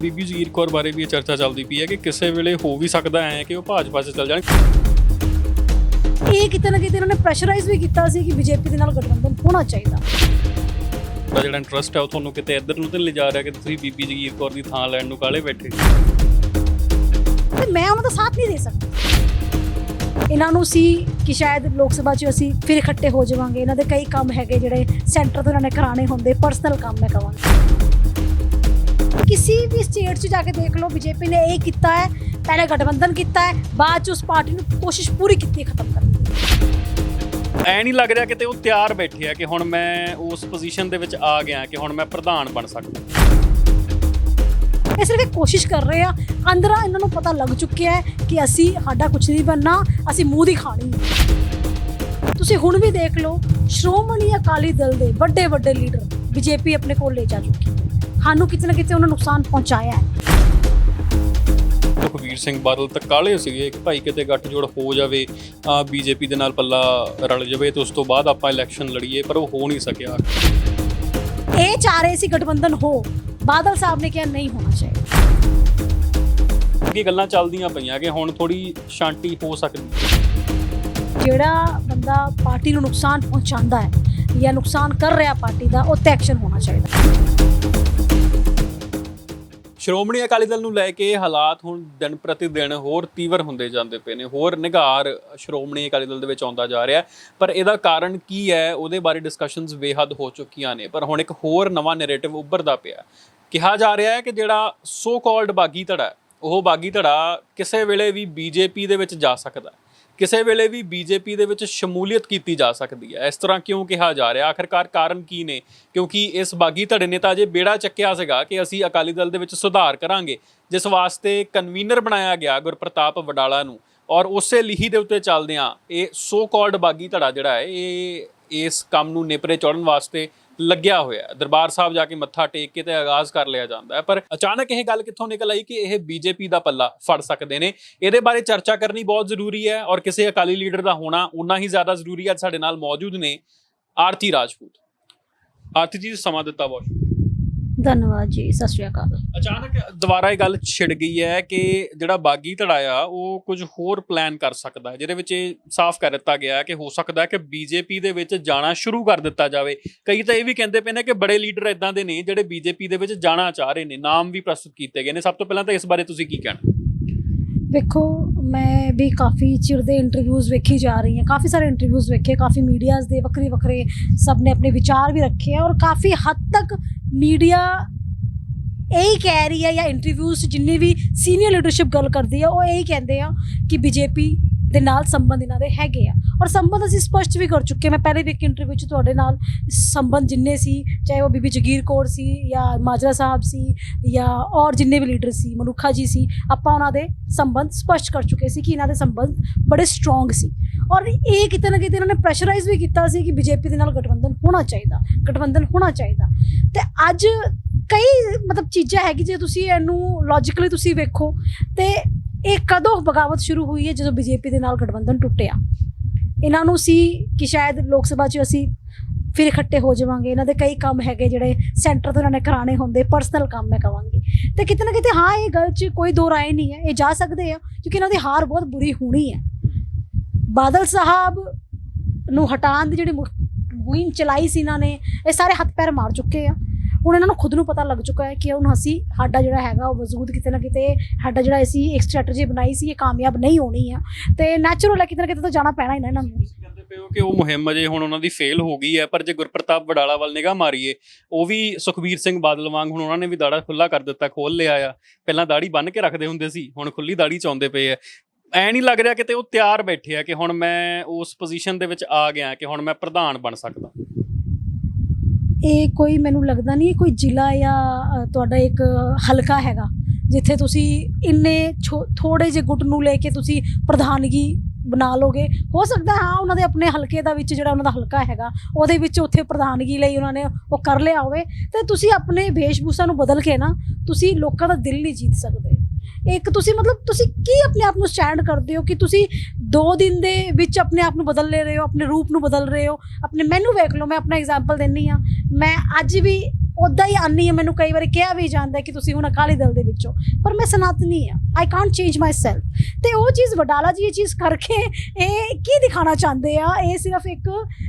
ਬੀਬੀ ਜਗੀਰ ਕੌਰ ਬਾਰੇ ਵੀ ਇਹ ਚਰਚਾ ਚੱਲਦੀ ਪਈ ਹੈ ਕਿ ਕਿਸੇ ਵੇਲੇ ਹੋ ਵੀ ਸਕਦਾ ਹੈ ਕਿ ਉਹ ਭਾਜਪਾ 'ਚ ਚੱਲ ਜਾਣ। ਇਹ ਕਿਤੇ ਨਾ ਕਿਤੇ ਇਹਨਾਂ ਨੇ ਪ੍ਰੈਸ਼ਰਾਈਜ਼ ਵੀ ਕੀਤਾ ਸੀ ਕਿ ਬੀਜੇਪੀ ਦੇ ਨਾਲ ਗਠਬੰਧਨ ਹੋਣਾ ਚਾਹੀਦਾ। ਦਾ ਜਿਹੜਾ ਇੰਟਰਸਟ ਹੈ ਉਹ ਤੁਹਾਨੂੰ ਕਿਤੇ ਇੱਧਰ ਨੂੰ ਤਾਂ ਲਿਜਾ ਰਿਹਾ ਕਿ ਤੁਸੀਂ ਬੀਬੀ ਜਗੀਰ ਕੌਰ ਦੀ ਥਾਂ ਲੈਣ ਨੂੰ ਕਾਲੇ ਬੈਠੇ। ਤੇ ਮੈਂ ਉਹਨਾਂ ਦਾ ਸਾਥ ਨਹੀਂ ਦੇ ਸਕਦੀ। ਇਹਨਾਂ ਨੂੰ ਸੀ ਕਿ ਸ਼ਾਇਦ ਲੋਕ ਸਭਾ 'ਚ ਅਸੀਂ ਫਿਰ ਇਕੱਠੇ ਹੋ ਜਾਵਾਂਗੇ। ਇਹਨਾਂ ਦੇ ਕਈ ਕੰਮ ਹੈਗੇ ਜਿਹੜੇ ਸੈਂਟਰ ਤੋਂ ਇਹਨਾਂ ਨੇ ਕਰਾਣੇ ਹੁੰਦੇ ਪਰਸਨਲ ਕੰਮ ਮੈਂ ਕਵਾਂਗੀ। ਕਿਸੇ ਵੀ ਸਟੇਟ 'ਚ ਜਾ ਕੇ ਦੇਖ ਲਓ ਬੀਜੇਪੀ ਨੇ ਇਹ ਕੀਤਾ ਹੈ ਪਹਿਲੇ ਗਠਬੰਧਨ ਕੀਤਾ ਹੈ ਬਾਅਦ 'ਚ ਉਸ ਪਾਰਟੀ ਨੂੰ ਕੋਸ਼ਿਸ਼ ਪੂਰੀ ਕੀਤੀ ਹੈ ਖਤਮ ਕਰਨ ਦੀ ਐ ਨਹੀਂ ਲੱਗ ਰਿਹਾ ਕਿਤੇ ਉਹ ਤਿਆਰ ਬੈਠੇ ਆ ਕਿ ਹੁਣ ਮੈਂ ਉਸ ਪੋਜੀਸ਼ਨ ਦੇ ਵਿੱਚ ਆ ਗਿਆ ਕਿ ਹੁਣ ਮੈਂ ਪ੍ਰਧਾਨ ਬਣ ਸਕਦਾ। ਇਹ ਸਿਰਫ ਇੱਕ ਕੋਸ਼ਿਸ਼ ਕਰ ਰਹੇ ਆ ਅੰਦਰਾਂ ਇਹਨਾਂ ਨੂੰ ਪਤਾ ਲੱਗ ਚੁੱਕਿਆ ਹੈ ਕਿ ਅਸੀਂ ਸਾਡਾ ਕੁਝ ਨਹੀਂ ਬਣਨਾ ਅਸੀਂ ਮੂੰਹ ਦੀ ਖਾਣੀ ਹੈ। ਤੁਸੀਂ ਹੁਣ ਵੀ ਦੇਖ ਲਓ ਸ਼੍ਰੋਮਣੀ ਅਕਾਲੀ ਦਲ ਦੇ ਵੱਡੇ ਵੱਡੇ ਲੀਡਰ ਬੀਜੇਪੀ ਆਪਣੇ ਕੋਲ ਲੈ ਜਾ ਚੁੱਕੀ ਸਾਨੂੰ ਕਿਤੇ ਨਾ ਕਿਤੇ ਉਹਨਾਂ ਨੁਕਸਾਨ ਪਹੁੰਚਾਇਆ ਹੈ। ਸੁਖਬੀਰ ਸਿੰਘ ਬਾਦਲ ਤਾਂ ਕਾਲੇ ਸੀਗੇ ਕਿ ਭਾਈ ਕਿਤੇ ਗੱਠਜੋੜ ਹੋ ਜਾਵੇ ਆ ਬੀਜੇਪੀ ਦੇ ਨਾਲ ਪੱਲਾ ਰਲ ਜਾਵੇ ਤੇ ਉਸ ਤੋਂ ਬਾਅਦ ਆਪਾਂ ਇਲੈਕਸ਼ਨ ਲੜੀਏ ਪਰ ਉਹ ਹੋ ਨਹੀਂ ਸਕਿਆ। ਇਹ ਚਾਹ ਰਹੇ ਸੀ ਗਠਬੰਧਨ ਹੋ ਬਾਦਲ ਸਾਹਿਬ ਨੇ ਕਿਹਾ ਨਹੀਂ ਹੋਣਾ ਚਾਹੀਦਾ। ਅੱਗੇ ਗੱਲਾਂ ਚੱਲਦੀਆਂ ਪਈਆਂ ਕਿ ਹੁਣ ਥੋੜੀ ਸ਼ਾਂਤੀ ਹੋ ਸਕਦੀ ਜਿਹੜਾ ਬੰਦਾ ਪਾਰਟੀ ਨੂੰ ਨੁਕਸਾਨ ਪਹੁੰਚਾਉਂਦਾ ਹੈ ਜਾਂ ਨੁਕਸਾਨ ਕਰ ਰਿਹਾ ਪਾਰਟੀ ਦਾ ਉਹ ਤੇ ਐਕਸ਼ਨ ਹੋਣਾ ਚਾਹੀਦਾ। ਸ਼੍ਰੋਮਣੀ ਅਕਾਲੀ ਦਲ ਨੂੰ ਲੈ ਕੇ ਹਾਲਾਤ ਹੁਣ ਦਿਨ ਪ੍ਰਤੀ ਦਿਨ ਹੋਰ ਤੀਵਰ ਹੁੰਦੇ ਜਾਂਦੇ ਪਏ ਨੇ, ਹੋਰ ਨਿਗਾਰ ਸ਼੍ਰੋਮਣੀ ਅਕਾਲੀ ਦਲ ਦੇ ਵਿੱਚ ਆਉਂਦਾ ਜਾ ਰਿਹਾ ਪਰ ਇਹਦਾ ਕਾਰਨ ਕੀ ਹੈ, ਉਹਦੇ ਬਾਰੇ ਡਿਸਕਸ਼ਨਸ ਬੇਹੱਦ ਹੋ ਚੁੱਕੀਆਂ ਨੇ। ਪਰ ਹੁਣ ਇੱਕ ਹੋਰ ਨਵਾਂ ਨੈਰੇਟਿਵ ਉੱਭਰਦਾ ਪਿਆ। ਕਿਹਾ ਜਾ ਰਿਹਾ ਹੈ ਕਿ ਜਿਹੜਾ ਸੋ ਕਾਲਡ ਬਾਗੀ ਧੜਾ ਉਹ ਬਾਗੀ ਧੜਾ ਕਿਸੇ ਵੇਲੇ ਵੀ ਬੀਜੇਪੀ ਦੇ ਵਿੱਚ ਜਾ ਸਕਦਾ ਹੈ। ਕਿਸੇ ਵੇਲੇ ਵੀ ਬੀਜੇਪੀ ਦੇ ਵਿੱਚ ਸ਼ਮੂਲੀਅਤ ਕੀਤੀ ਜਾ ਸਕਦੀ ਹੈ। ਇਸ ਤਰ੍ਹਾਂ ਕਿਉਂ ਕਿਹਾ ਜਾ ਰਿਹਾ? ਆਖਰਕਾਰ ਕਾਰਨ ਕੀ ਨੇ? ਕਿਉਂਕਿ ਇਸ ਬਾਗੀ ਧੜੇ ਨੇ ਤਾਂ ਅਜੇ ਬੇੜਾ ਚੱਕਿਆ ਸੀਗਾ ਕਿ ਅਸੀਂ ਅਕਾਲੀ ਦਲ ਦੇ ਵਿੱਚ ਸੁਧਾਰ ਕਰਾਂਗੇ, ਜਿਸ ਵਾਸਤੇ ਕਨਵੀਨਰ ਬਣਾਇਆ ਗਿਆ ਗੁਰਪ੍ਰਤਾਪ ਵਡਾਲਾ ਨੂੰ। ਔਰ ਉਸੇ ਲਿਹੀ ਦੇ ਉੱਤੇ ਚੱਲਦਿਆਂ ਇਹ ਸੋ ਕਾਲਡ ਬਾਗੀ ਧੜਾ ਜਿਹੜਾ ਹੈ, ਇਹ ਇਸ ਕੰਮ ਨੂੰ ਨੇਪਰੇ ਚੜਨ ਵਾਸਤੇ ਲੱਗਿਆ ਹੋਇਆ ਦਰਬਾਰ ਸਾਹਿਬ ਜਾ ਕੇ ਮੱਥਾ ਟੇਕ ਕੇ ਤੇ ਆਗਾਜ਼ ਕਰ ਲਿਆ ਜਾਂਦਾ ਹੈ। ਪਰ ਅਚਾਨਕ ਇਹ ਗੱਲ ਕਿੱਥੋਂ ਨਿਕਲ ਆਈ ਕਿ ਇਹ ਬੀਜੇਪੀ ਦਾ ਪੱਲਾ ਫੜ ਸਕਦੇ ਨੇ? ਇਹਦੇ ਬਾਰੇ ਚਰਚਾ ਕਰਨੀ ਬਹੁਤ ਜ਼ਰੂਰੀ ਹੈ ਔਰ ਕਿਸੇ ਅਕਾਲੀ ਲੀਡਰ ਦਾ ਹੋਣਾ ਉਨਾ ਹੀ ਜ਼ਿਆਦਾ ਜ਼ਰੂਰੀ ਹੈ। ਅੱਜ ਸਾਡੇ ਨਾਲ ਮੌਜੂਦ ਨੇ ਆਰਤੀ ਰਾਜਪੂਤ। ਆਰਤੀ ਜੀ, ਸਮਾਂ ਦਿੱਤਾ ਬਹੁਤ ਧੰਨਵਾਦ ਜੀ, ਸਤਿ ਸ਼੍ਰੀ ਅਕਾਲ। ਅਚਾਨਕ ਦੁਬਾਰਾ ਇਹ ਗੱਲ ਛਿੜ ਗਈ ਹੈ ਕਿ ਜਿਹੜਾ ਬਾਗੀ ਧੜਾ ਆ ਉਹ ਕੁਝ ਹੋਰ ਪਲਾਨ ਕਰ ਸਕਦਾ ਹੈ, ਜਿਹਦੇ ਵਿੱਚ ਇਹ ਸਾਫ਼ ਕਰ ਦਿੱਤਾ ਗਿਆ ਕਿ ਹੋ ਸਕਦਾ ਹੈ ਕਿ ਬੀਜੇਪੀ ਦੇ ਵਿੱਚ ਜਾਣਾ ਸ਼ੁਰੂ ਕਰ ਦਿੱਤਾ ਜਾਵੇ। ਕਈ ਤਾਂ ਇਹ ਵੀ ਕਹਿੰਦੇ ਪਏ ਨੇ ਕਿ ਬੜੇ ਲੀਡਰ ਇਦਾਂ ਦੇ ਨੇ ਜਿਹੜੇ ਬੀਜੇਪੀ ਦੇ ਵਿੱਚ ਜਾਣਾ ਚਾਹ ਰਹੇ ਨੇ, ਨਾਮ ਵੀ ਪ੍ਰਸਤੁਤ ਕੀਤੇ ਗਏ ਨੇ। ਸਭ ਤੋਂ ਪਹਿਲਾਂ ਤਾਂ ਇਸ ਬਾਰੇ ਤੁਸੀਂ ਕੀ ਕਹਿਣਾ? ਵੇਖੋ, ਮੈਂ ਵੀ ਕਾਫੀ ਚਿਰ ਦੇ ਇੰਟਰਵਿਊਜ਼ ਵੇਖੀ ਜਾ ਰਹੀ ਹਾਂ। ਕਾਫੀ ਸਾਰੇ ਇੰਟਰਵਿਊਜ਼ ਵੇਖੇ, ਕਾਫੀ ਮੀਡੀਆਜ਼ ਦੇ ਵੱਖਰੇ ਵੱਖਰੇ ਸਭ ਨੇ ਆਪਣੇ ਵਿਚਾਰ ਵੀ ਰੱਖੇ ਆ ਔਰ ਕਾਫੀ ਹੱਦ ਤੱਕ ਮੀਡੀਆ ਇਹੀ ਕਹਿ ਰਹੀ ਹੈ ਜਾਂ ਇੰਟਰਵਿਊਜ਼ ਜਿੰਨੀ ਵੀ ਸੀਨੀਅਰ ਲੀਡਰਸ਼ਿਪ ਗੱਲ ਕਰਦੀ ਆ, ਉਹ ਇਹੀ ਕਹਿੰਦੇ ਆ ਕਿ ਬੀਜੇਪੀ ਦੇ ਨਾਲ ਸੰਬੰਧ ਇਹਨਾਂ ਦੇ ਹੈਗੇ ਆ। ਔਰ ਸੰਬੰਧ ਅਸੀਂ ਸਪਸ਼ਟ ਵੀ ਕਰ ਚੁੱਕੇ ਮੈਂ ਪਹਿਲੇ ਵੀ ਇੱਕ ਇੰਟਰਵਿਊ 'ਚ ਤੁਹਾਡੇ ਨਾਲ ਸੰਬੰਧ ਜਿੰਨੇ ਸੀ, ਚਾਹੇ ਉਹ ਬੀਬੀ ਜਗੀਰ ਕੌਰ ਸੀ ਜਾਂ ਮਾਜਰਾ ਸਾਹਿਬ ਸੀ ਜਾਂ ਔਰ ਜਿੰਨੇ ਵੀ ਲੀਡਰ ਸੀ, ਮਨੁੱਖਾ ਜੀ ਸੀ, ਆਪਾਂ ਉਹਨਾਂ ਦੇ ਸੰਬੰਧ ਸਪਸ਼ਟ ਕਰ ਚੁੱਕੇ ਸੀ ਕਿ ਇਹਨਾਂ ਦੇ ਸੰਬੰਧ ਬੜੇ ਸਟਰੋਂਗ ਸੀ। ਔਰ ਇਹ ਕਿਤੇ ਨਾ ਕਿਤੇ ਇਹਨਾਂ ਨੇ ਪ੍ਰੈਸ਼ਰਾਈਜ਼ ਵੀ ਕੀਤਾ ਸੀ ਕਿ ਬੀਜੇਪੀ ਦੇ ਨਾਲ ਗਠਬੰਧਨ ਹੋਣਾ ਚਾਹੀਦਾ, ਗਠਬੰਧਨ ਹੋਣਾ ਚਾਹੀਦਾ। ਤੇ ਅੱਜ ਕਈ ਮਤਲਬ ਚੀਜ਼ਾਂ ਹੈਗੀ ਜੇ ਤੁਸੀਂ ਇਹਨੂੰ ਲੌਜੀਕਲੀ ਤੁਸੀਂ ਵੇਖੋ ਤੇ ਇਹ ਕਦੋਂ ਬਗਾਵਤ ਸ਼ੁਰੂ ਹੋਈ ਹੈ ਜਦੋਂ ਬੀਜੇਪੀ ਦੇ ਨਾਲ ਗਠਬੰਧਨ ਟੁੱਟਿਆ? ਇਹਨਾਂ ਨੂੰ ਸੀ ਕਿ ਸ਼ਾਇਦ ਲੋਕ ਸਭਾ 'ਚ ਅਸੀਂ ਫਿਰ ਇਕੱਠੇ ਹੋ ਜਾਵਾਂਗੇ। ਇਹਨਾਂ ਦੇ ਕਈ ਕੰਮ ਹੈਗੇ ਜਿਹੜੇ ਸੈਂਟਰ ਤੋਂ ਇਹਨਾਂ ਨੇ ਕਰਾਣੇ ਹੁੰਦੇ, ਪਰਸਨਲ ਕੰਮ ਮੈਂ ਕਵਾਂਗੀ। ਤੇ ਕਿਤੇ ਨਾ ਕਿਤੇ ਹਾਂ, ਇਹ ਗੱਲ 'ਚ ਕੋਈ ਦੋ ਰਾਏ ਨਹੀਂ ਹੈ। ਇਹ ਜਾ ਸਕਦੇ ਆ, ਕਿਉਂਕਿ ਇਹਨਾਂ ਦੀ ਹਾਰ ਬਹੁਤ ਬੁਰੀ ਹੋਣੀ ਹੈ। ਬਾਦਲ ਸਾਹਿਬ ਨੂੰ ਹਟਾਉਣ ਦੀ ਜਿਹੜੀ ਮੁ- ਮੁਹਿੰਮ ਚਲਾਈ ਸੀ ਇਹਨਾਂ ਨੇ, ਇਹ ਸਾਰੇ ਹੱਥ ਪੈਰ ਮਾਰ ਚੁੱਕੇ ਆ। ਹੁਣ ਇਹਨਾਂ ਨੂੰ ਖੁਦ ਨੂੰ ਪਤਾ ਲੱਗ ਚੁੱਕਾ ਹੈ ਕਿ ਹੁਣ ਅਸੀਂ ਸਾਡਾ ਜਿਹੜਾ ਹੈਗਾ ਉਹ ਵਜੂਦ ਕਿਤੇ ਨਾ ਕਿਤੇ, ਸਾਡਾ ਜਿਹੜਾ ਅਸੀਂ ਇੱਕ ਸਟ੍ਰੈਟਜੀ ਬਣਾਈ ਸੀ, ਇਹ ਕਾਮਯਾਬ ਨਹੀਂ ਹੋਣੀ ਆ। ਤੇ ਨੈਚੁਰਲ ਹੈ, ਕਿਤੇ ਨਾ ਕਿਤੇ ਤਾਂ ਜਾਣਾ ਪੈਣਾ ਹੀ ਨਾ ਇਹਨਾਂ ਨੂੰ। ਕਹਿੰਦੇ ਪਏ ਹੋ ਕਿ ਉਹ ਮੁਹਿੰਮ ਅਜੇ ਹੁਣ ਉਹਨਾਂ ਦੀ ਫੇਲ ਹੋ ਗਈ ਹੈ, ਪਰ ਜੇ ਗੁਰਪ੍ਰਤਾਪ ਵਡਾਲਾ ਵੱਲ ਨਿਗਾਹ ਮਾਰੀਏ, ਉਹ ਵੀ ਸੁਖਬੀਰ ਸਿੰਘ ਬਾਦਲ ਵਾਂਗ ਹੁਣ ਉਹਨਾਂ ਨੇ ਵੀ ਦਾੜਾ ਖੁੱਲਾ ਕਰ ਦਿੱਤਾ ਖੋਲ ਲਿਆ ਆ। ਪਹਿਲਾਂ ਦਾੜੀ ਬੰਨ ਕੇ ਰੱਖਦੇ ਹੁੰਦੇ ਸੀ, ਹੁਣ ਖੁੱਲੀ ਦਾੜੀ ਚਾਉਂਦੇ ਪਏ ਆ। ਐ ਨਹੀਂ ਲੱਗ ਰਿਹਾ ਕਿਤੇ ਉਹ ਤਿਆਰ ਬੈਠੇ ਆ ਕਿ ਹੁਣ ਮੈਂ ਉਸ ਪੋਜੀਸ਼ਨ ਦੇ ਵਿੱਚ ਆ ਗਿਆ, ਕਿ ਹੁਣ ਮੈਂ ਪ੍ਰਧਾਨ ਬਣ ਸਕਦਾ। ਇਹ ਕੋਈ ਮੈਨੂੰ ਲੱਗਦਾ ਨਹੀਂ ਕੋਈ ਜ਼ਿਲ੍ਹਾ ਜਾਂ ਤੁਹਾਡਾ ਇੱਕ ਹਲਕਾ ਹੈਗਾ, ਜਿੱਥੇ ਤੁਸੀਂ ਇੰਨੇ ਛੋ- ਥੋੜੇ ਜਿਹੇ ਗੁੱਟ ਨੂੰ ਲੈ ਕੇ ਤੁਸੀਂ ਪ੍ਰਧਾਨਗੀ ਬਣਾ ਲੋਗੇ। ਹੋ ਸਕਦਾ ਹਾਂ ਉਹਨਾਂ ਦੇ ਆਪਣੇ ਹਲਕੇ ਦਾ ਵਿੱਚ ਜਿਹੜਾ ਉਹਨਾਂ ਦਾ ਹਲਕਾ ਹੈਗਾ, ਉਹਦੇ ਵਿੱਚ ਉੱਥੇ ਪ੍ਰਧਾਨਗੀ ਲਈ ਉਹਨਾਂ ਨੇ ਉਹ ਕਰ ਲਿਆ ਹੋਵੇ। ਤੇ ਤੁਸੀਂ ਆਪਣੇ ਵੇਸ਼ਭੂਸ਼ਾ ਨੂੰ ਬਦਲ ਕੇ ਨਾ, ਤੁਸੀਂ ਲੋਕਾਂ ਦਾ ਦਿਲ ਨਹੀਂ ਜੀਤ ਸਕਦੇ। ਇੱਕ ਤੁਸੀਂ ਮਤਲਬ ਤੁਸੀਂ ਕੀ ਆਪਣੇ ਆਪ ਨੂੰ ਸਟੈਂਡ ਕਰਦੇ ਹੋ ਕਿ ਤੁਸੀਂ 2 ਦਿਨ ਦੇ ਵਿੱਚ ਆਪਣੇ ਆਪ ਨੂੰ ਬਦਲ ਲੈ ਰਹੇ ਹੋ, ਆਪਣੇ ਰੂਪ ਨੂੰ ਬਦਲ ਰਹੇ ਹੋ? ਆਪਣੇ ਮੈਨੂੰ ਵੇਖ ਲਓ, ਮੈਂ ਆਪਣਾ ਐਗਜ਼ਾਮਪਲ ਦਿੰਨੀ ਆ ਮੈਂ ਅੱਜ ਵੀ ਉਦਾਂ ਹੀ ਆਨੀ ਹੈ ਮੈਨੂੰ ਕਈ ਵਾਰੀ ਕਿਹਾ ਵੀ ਜਾਂਦਾ ਕਿ ਤੁਸੀਂ ਹੁਣ ਅਕਾਲੀ ਦਲ ਦੇ ਵਿੱਚੋਂ। ਪਰ ਮੈਂ ਸਨਾਤਨੀ ਆ। I can't change myself ਤੇ ਉਹ ਚੀਜ਼ ਵਡਾਲਾ ਜੀ ਇਹ ਚੀਜ਼ ਕਰਕੇ ਇਹ ਕੀ ਦਿਖਾਣਾ ਚਾਹੁੰਦੇ ਆ? ਇਹ ਸਿਰਫ ਇੱਕ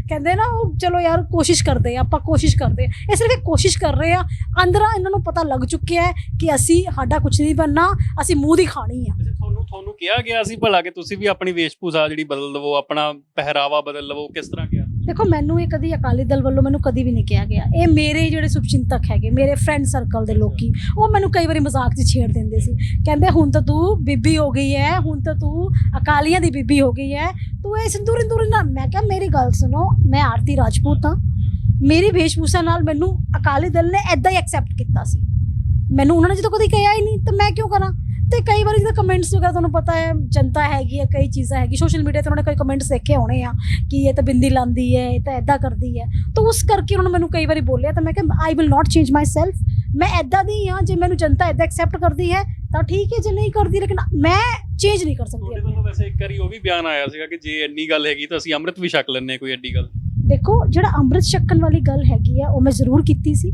ਕਹਿੰਦੇ ਨਾ, ਉਹ ਚਲੋ ਯਾਰ ਕੋਸ਼ਿਸ਼ ਕਰਦੇ ਆ, ਆਪਾਂ ਕੋਸ਼ਿਸ਼ ਕਰਦੇ ਆ। ਇਹ ਸਿਰਫ ਇੱਕ ਕੋਸ਼ਿਸ਼ ਕਰ ਰਹੇ ਆ। ਅੰਦਰਾਂ ਇਹਨਾਂ ਨੂੰ ਪਤਾ ਲੱਗ ਚੁੱਕਿਆ ਹੈ ਕਿ ਅਸੀਂ ਸਾਡਾ ਕੁਝ ਨਹੀਂ ਬਣਨਾ, ਅਸੀਂ ਮੂੰਹ ਦੀ ਖਾਣੀ ਆ ਤੁਹਾਨੂੰ ਤੁਹਾਨੂੰ ਕਿਹਾ ਗਿਆ ਸੀ ਭਲਾ ਕਿ ਤੁਸੀਂ ਵੀ ਆਪਣੀ ਵੇਸ਼ਭੂਸ਼ਾ ਜਿਹੜੀ ਬਦਲ ਲਵੋ, ਆਪਣਾ ਪਹਿਰਾਵਾ ਬਦਲ ਲਵੋ, ਕਿਸ ਤਰ੍ਹਾਂ ਦੇਖੋ, ਮੈਨੂੰ ਇਹ ਕਦੀ ਅਕਾਲੀ ਦਲ ਵੱਲੋਂ ਮੈਨੂੰ ਕਦੀ ਵੀ ਨਹੀਂ ਕਿਹਾ ਗਿਆ। ਇਹ ਮੇਰੇ ਜਿਹੜੇ ਸ਼ੁਭਚਿੰਤਕ ਹੈਗੇ, ਮੇਰੇ ਫਰੈਂਡ ਸਰਕਲ ਦੇ ਲੋਕੀ, ਉਹ ਮੈਨੂੰ ਕਈ ਵਾਰੀ ਮਜ਼ਾਕ 'ਚ ਛੇੜ ਦਿੰਦੇ ਸੀ। ਕਹਿੰਦੇ, ਹੁਣ ਤਾਂ ਤੂੰ ਬੀਬੀ ਹੋ ਗਈ ਹੈ ਹੁਣ ਤਾਂ ਤੂੰ ਅਕਾਲੀਆਂ ਦੀ ਬੀਬੀ ਹੋ ਗਈ ਹੈ ਤੂੰ ਇਹ ਸਿੰਦੂਰ ਇੰਦੂਰ ਨਾ ਮੈਂ ਕਿਹਾ, ਮੇਰੀ ਗੱਲ ਸੁਣੋ, ਮੈਂ ਆਰਤੀ ਰਾਜਪੂਤ ਹਾਂ। ਮੇਰੀ ਵੇਸ਼ਭੂਸ਼ਾ ਨਾਲ ਮੈਨੂੰ ਅਕਾਲੀ ਦਲ ਨੇ ਐਦਾਂ ਹੀ ਐਕਸੈਪਟ ਕੀਤਾ ਸੀ। ਮੈਨੂੰ ਉਹਨਾਂ ਨੇ ਜਦੋਂ ਕਦੀ ਕਿਹਾ ਹੀ ਨਹੀਂ, ਤਾਂ ਮੈਂ ਕਿਉਂ ਕਰਾਂ? ਤੇ ਕਈ ਵਾਰੀ ਜਦੋਂ ਕਮੈਂਟਸ ਵਗੈਰਾ ਤੁਹਾਨੂੰ ਪਤਾ ਹੈ ਜਨਤਾ ਹੈਗੀ ਹੈ ਕਈ ਚੀਜ਼ਾਂ ਹੈਗੀ ਸੋਸ਼ਲ ਮੀਡੀਆ ਤੇ ਉਹਨਾਂ ਨੇ ਕਈ ਕਮੈਂਟਸ ਦੇਖੇ ਹੋਣੇ ਆ ਕਿ ਇਹ ਤਾਂ ਬਿੰਦੀ ਲਾਂਦੀ ਹੈ ਇਹ ਤਾਂ ਐਦਾਂ ਕਰਦੀ ਹੈ। ਤਾਂ ਉਸ ਕਰਕੇ ਉਹਨਾਂ ਨੇ ਮੈਨੂੰ ਕਈ ਵਾਰੀ ਬੋਲਿਆ ਤਾਂ ਮੈਂ ਕਿਹਾ I will not change myself ਮੈਂ ਐਦਾਂ ਦੀ ਹਾਂ ਜੇ ਮੈਨੂੰ ਜਨਤਾ ਐਦਾਂ ਐਕਸੈਪਟ ਕਰਦੀ ਹੈ ਤਾਂ ਠੀਕ ਹੈ ਜੇ ਨਹੀਂ ਕਰਦੀ ਲੇਕਿਨ ਮੈਂ ਚੇਂਜ ਨਹੀਂ ਕਰ ਸਕਦੀ ਤੁਹਾਡੇ ਵੱਲੋਂ ਵੈਸੇ ਇੱਕ ਵਾਰੀ ਉਹ ਵੀ ਬਿਆਨ ਆਇਆ ਸੀਗਾ ਕਿ ਜੇ ਇੰਨੀ ਗੱਲ ਹੈਗੀ ਤਾਂ ਅਸੀਂ ਅੰਮ੍ਰਿਤ ਵੀ ਛਕ ਲੈਣੇ ਕੋਈ ਐਡੀ ਗੱਲ। ਦੇਖੋ ਜਿਹੜਾ ਅੰਮ੍ਰਿਤ ਛਕਣ ਵਾਲੀ ਗੱਲ ਹੈਗੀ ਆ ਉਹ ਮੈਂ ਜ਼ਰੂਰ ਕੀਤੀ ਸੀ